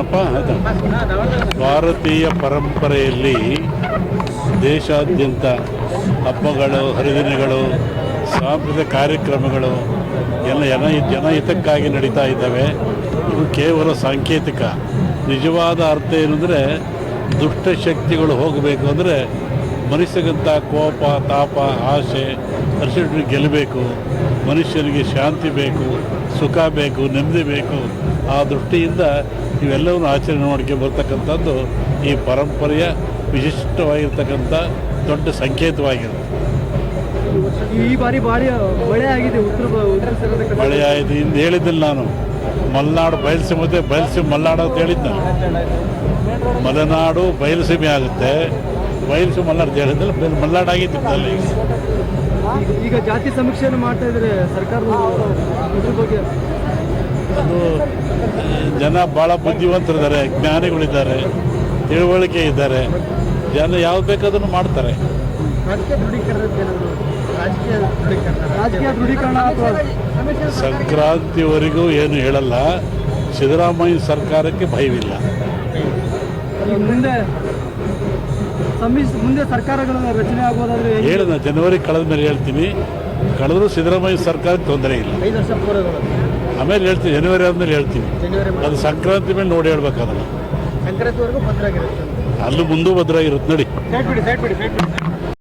ಏನಪ್ಪ ಭಾರತೀಯ ಪರಂಪರೆಯಲ್ಲಿ ದೇಶಾದ್ಯಂತ ಹಬ್ಬಗಳು, ಹರಿದಿನಗಳು, ಸಾಂಸ್ಕೃತಿಕ ಕಾರ್ಯಕ್ರಮಗಳು ಎಲ್ಲ ಜನ ಜನಹಿತಕ್ಕಾಗಿ ನಡೀತಾ ಇದ್ದಾವೆ. ಇದು ಕೇವಲ ಸಾಂಕೇತಿಕ. ನಿಜವಾದ ಅರ್ಥ ಏನಂದರೆ ದುಷ್ಟಶಕ್ತಿಗಳು ಹೋಗಬೇಕು ಅಂದರೆ ಮನುಷ್ಯಗಂತ ಕೋಪ ತಾಪ ಆಸೆ ಹರ್ಷಿಟ್ಟು ಗೆಲ್ಲಬೇಕು ಮನುಷ್ಯನಿಗೆ ಶಾಂತಿ ಬೇಕು ಸುಖ ಬೇಕು ನೆಮ್ಮದಿ ಬೇಕು ಆ ದೃಷ್ಟಿಯಿಂದ ಇವೆಲ್ಲವನ್ನು ಆಚರಣೆ ಮಾಡ್ಕೊಂಡು ಬರ್ತಕ್ಕಂಥದ್ದು ಈ ಪರಂಪರೆಯ ವಿಶಿಷ್ಟವಾಗಿರ್ತಕ್ಕಂಥ ದೊಡ್ಡ ಸಂಕೇತವಾಗಿರುತ್ತೆ. ಈ ಬಾರಿ ಭಾರಿ ಮಳೆ ಆಗಿದೆ ಉತ್ತರ ಮಳೆ ಆಯಿತು ಇಂದು ಹೇಳಿದ್ದಿಲ್ಲ ನಾನು. ಮಲೆನಾಡು ಬಯಲುಸೀಮೆ ಬಯಲುಸೀಮೆ ಮಲೆನಾಡು ಅಂತ ಹೇಳಿದ್ದೆ ಮಲೆನಾಡು ಬಯಲುಸೀಮೆ ಆಗುತ್ತೆ. ಬಯಲುಸೀಮೆ ಮಲೆನಾಡು ಅಂತ ಬೇರೆ ಬಯಲು ಮಲೆನಾಡು ಅಲ್ಲಿ ಈಗ- ಜಾತಿ ಸಮೀಕ್ಷೆಯನ್ನು ಮಾಡ್ತಾ ಇದ್ರೆ ಸರ್ಕಾರ ಬಗ್ಗೆ ಅದು ಜನ ಭಾಳ ಬುದ್ಧಿವಂತರಿದ್ದಾರೆ ಜ್ಞಾನಿಗಳಿದ್ದಾರೆ ತಿಳುವಳಿಕೆ ಇದ್ದಾರೆ. ಜನ ಯಾವ್ದು ಬೇಕಾದ್ರೂ ಮಾಡ್ತಾರೆ. ಸಂಕ್ರಾಂತಿವರೆಗೂ ಏನು ಹೇಳಲ್ಲ. ಸಿದ್ದರಾಮಯ್ಯ ಸರ್ಕಾರಕ್ಕೆ ಭಯವಿಲ್ಲ. ಮುಂದೆ ಸರ್ಕಾರಗಳ ರಚನೆ ಆಗೋದಾದ್ರೆ? ಹೇಳಿದ ಜನವರಿ ಕಳೆದ ಮೇಲೆ ಹೇಳ್ತೀನಿ. ಕಳೆದ್ರು ಸಿದ್ದರಾಮಯ್ಯ ಸರ್ಕಾರಕ್ಕೆ ತೊಂದರೆ ಇಲ್ಲ. ಐದು ವರ್ಷ ಪೂರೈಗಳು ಆಮೇಲೆ ಹೇಳ್ತೀನಿ ಜನವರಿ ಆದಮೇಲೆ ಹೇಳ್ತೀನಿ. ಜನವರಿ ಅದು ಸಂಕ್ರಾಂತಿ ಮೇಲೆ ನೋಡಿ ಹೇಳ್ಬೇಕಾದ್ರೆ ಸಂಕ್ರಾಂತಿವರೆಗೂ ಭದ್ರಾಗಿರುತ್ತೆ. ಅಲ್ಲೂ ಮುಂದೂ ಭದ್ರಾಗಿರುತ್ತೆ ಇರುತ್ತೆ ನೋಡಿ ಸೈಡ್ ಬಿಡಿ ಸೈಡ್ ಬಿಡಿ ಸೈಡ್ ಬಿಡಿ.